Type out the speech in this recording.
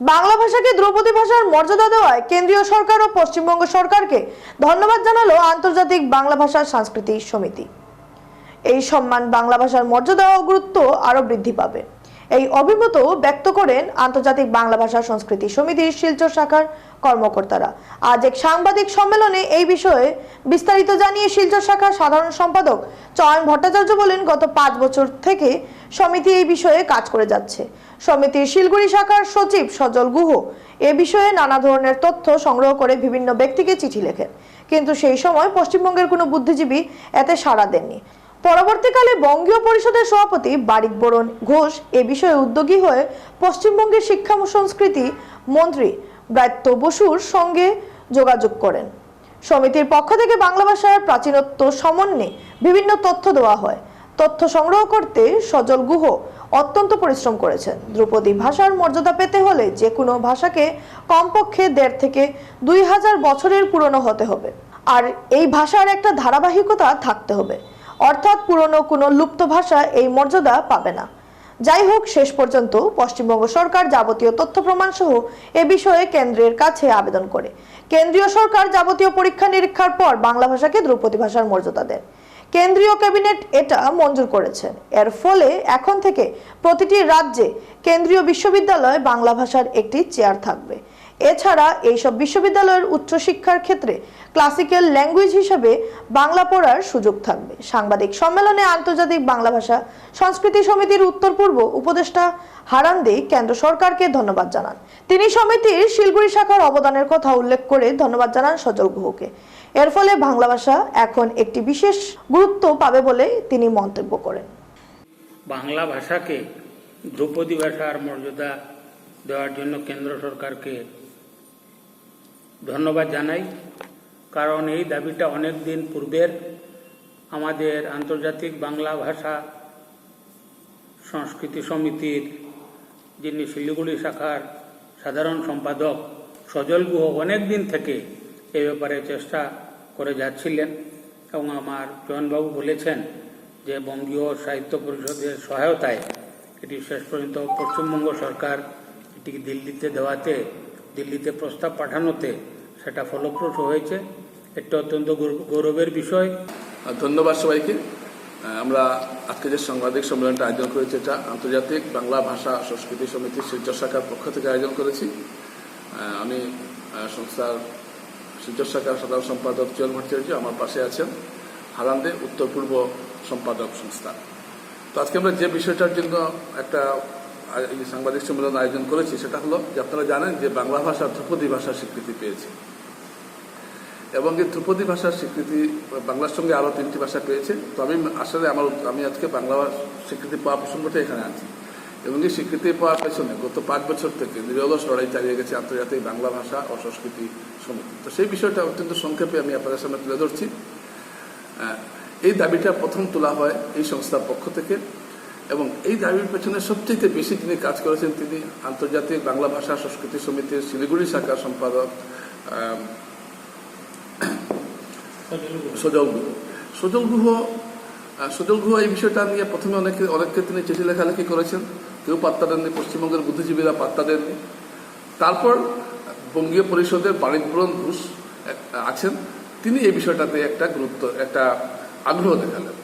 বাংলা ভাষাকে দ্রৌপদী ভাষার মর্যাদা দেওয়ায় কেন্দ্রীয় সরকার ও পশ্চিমবঙ্গ সরকারকে ধন্যবাদ জানালো আন্তর্জাতিক বাংলা ভাষা সাংস্কৃতিক সমিতি। এই সম্মান বাংলা ভাষার মর্যাদা ও গুরুত্ব আরও বৃদ্ধি পাবে। এই অভিমত ব্যক্ত করেন আন্তর্জাতিক বাংলা ভাষা সংস্কৃতি সমিতির শিলচর শাখার কর্মকর্তারা। আজ এক সাংবাদিক সম্মেলনে এই বিষয়ে বিস্তারিত জানিয়ে শিলচর শাখার সাধারণ সম্পাদক চয়ন ভট্টাচার্য বলেন, গত পাঁচ বছর থেকে সমিতি এই বিষয়ে কাজ করে যাচ্ছে। সমিতির শিলগুড়ি শাখার সচিব সজল গুহ এ বিষয়ে নানা ধরনের তথ্য সংগ্রহ করে বিভিন্ন ব্যক্তিকে চিঠি লেখেন। কিন্তু সেই সময় পশ্চিমবঙ্গের কোনো বুদ্ধিজীবী এতে সাড়া দেননি। পরবর্তীকালে বঙ্গীয় পরিষদের সভাপতি বারিক বরণ ঘোষ এ বিষয়ে উদ্যোগী হয়ে পশ্চিমবঙ্গের শিক্ষা সংস্কৃতি মন্ত্রী ব্রাত্য বসুর সঙ্গে যোগাযোগ করেন। সমিতির পক্ষ থেকে বাংলা ভাষার প্রাচীনত্ব সমন্বয়ে বিভিন্ন তথ্য দেওয়া হয়। তথ্য সংগ্রহ করতে সজল গুহ অত্যন্ত পরিশ্রম করেছেন। ধ্রুপদী ভাষার মর্যাদা পেতে হলে যে কোনো ভাষাকে কমপক্ষে দেড় থেকে দুই হাজার বছরের পুরনো হতে হবে। আর এই ভাষার একটা ধারাবাহিকতা থাকতে হবে। অর্থাৎ পুরনো কোনো লুপ্ত ভাষা এই মর্যাদা পাবে না। যাই হোক, শেষ পর্যন্ত পশ্চিমবঙ্গ সরকার যাবতীয় তথ্য প্রমাণ সহ এ বিষয়ে কেন্দ্রের কাছে আবেদন করে। কেন্দ্রীয় সরকার যাবতীয় পরীক্ষা নিরীক্ষার পর বাংলা ভাষাকে ধ্রুপদী ভাষার মর্যাদা দেন। কেন্দ্রীয় ক্যাবিনেট এটা মঞ্জুর করেছেন। এর ফলে এখন থেকে প্রতিটি রাজ্যে কেন্দ্রীয় বিশ্ববিদ্যালয়ে বাংলা ভাষার একটি চেয়ার থাকবে। এছাড়া এইসব বিশ্ববিদ্যালয়ের উচ্চশিক্ষার ক্ষেত্রে ক্লাসিক্যাল ল্যাঙ্গুয়েজ হিসেবে বাংলা পড়ার সুযোগ থাকবে। সাংবাদিক সম্মেলনে আন্তর্জাতিক বাংলা ভাষা সংস্কৃতি সমিতির উত্তর পূর্ব উপদেষ্টা হারান দে কেন্দ্র সরকারকে ধন্যবাদ জানান। তিনি সমিতির শিলগুড়ি শাখার অবদানের কথা উল্লেখ করে ধন্যবাদ জানান সজল গুহকে। এর ফলে বাংলা ভাষা এখন একটি বিশেষ গুরুত্ব পাবে বলে তিনি মন্তব্য করেন। বাংলা ভাষাকে ধ্রুপদী ভাষার মর্যাদা দেওয়ার জন্য কেন্দ্র সরকারকে ধন্যবাদ জানাই। কারণ এই দাবিটা অনেক দিন পূর্বের আমাদের আন্তর্জাতিক বাংলা ভাষা সংস্কৃতি সমিতির যিনি শিলিগুড়ি শাখার সাধারণ সম্পাদক সজল গুহ অনেক দিন থেকে এই ব্যাপারে চেষ্টা করে যাচ্ছিলেন এবং আমার জয়নবাবু বলেছেন যে বঙ্গীয় সাহিত্য পরিষদের সহায়তায় এটি শেষ পর্যন্ত পশ্চিমবঙ্গ সরকার এটিকে দিল্লিতে দেওয়াতে দিল্লিতে প্রস্তাব পাঠানোতে সেটা ফলপ্রসূ হয়েছে। একটি অত্যন্ত গৌরব- গৌরবের বিষয়। ধন্যবাদ সবাইকে। আমরা আজকে যে সাংবাদিক সম্মেলনটা আয়োজন করেছি, এটা আন্তর্জাতিক বাংলা ভাষা সংস্কৃতি সমিতির শিলচর শাখার পক্ষ থেকে আয়োজন করেছি। আমি সংস্থার শিলচর শাখার সাধারণ সম্পাদক চয়ন ভট্টাচার্য আমার পাশে আছেন, হারান্দে উত্তর পূর্ব সম্পাদক সংস্থা। তো আজকে আমরা যে বিষয়টার জন্য একটা এই সাংবাদিক সম্মেলন আয়োজন করেছি, সেটা হলো যে আপনারা জানেন যে বাংলা ভাষা ধ্রুপদী ভাষার স্বীকৃতি পেয়েছে। এবং এই ধ্রুপদী ভাষার স্বীকৃতি, বাংলার সঙ্গে আরও তিনটি ভাষা পেয়েছে। তো আমি আসলে আমার, আমি আজকে বাংলা স্বীকৃতি পাওয়া প্রসঙ্গটা এখানে আছি এবং এই স্বীকৃতি পাওয়ার পেছনে গত পাঁচ বছর থেকে নিরলস লড়াই চালিয়ে গেছে আন্তর্জাতিক বাংলা ভাষা ও সংস্কৃতি সমিতি। তো সেই বিষয়টা অত্যন্ত সংক্ষেপে আমি আপনাদের সামনে তুলে ধরছি। এই দাবিটা প্রথম তোলা হয় এই সংস্থার পক্ষ থেকে। এবং এই দাবির পেছনে সবচেয়ে বেশি যিনি কাজ করেছেন তিনি আন্তর্জাতিক বাংলা ভাষা সংস্কৃতি সমিতির শিলিগুড়ি শাখার সম্পাদক সজল গুহ। সজল গুহ সজল গুহ এই বিষয়টা নিয়ে প্রথমে অনেকে, অনেককে তিনি চিঠি লেখালেখি করেছেন। কেউ পাত্তা দেননি, পশ্চিমবঙ্গের বুদ্ধিজীবীরা পাত্তা দেননি। তারপর বঙ্গীয় পরিষদের বাণিজ্যবরণ ঘোষ আছেন। তিনি এই বিষয়টাতে একটা গুরুত্ব, একটা আগ্রহ দেখালেন।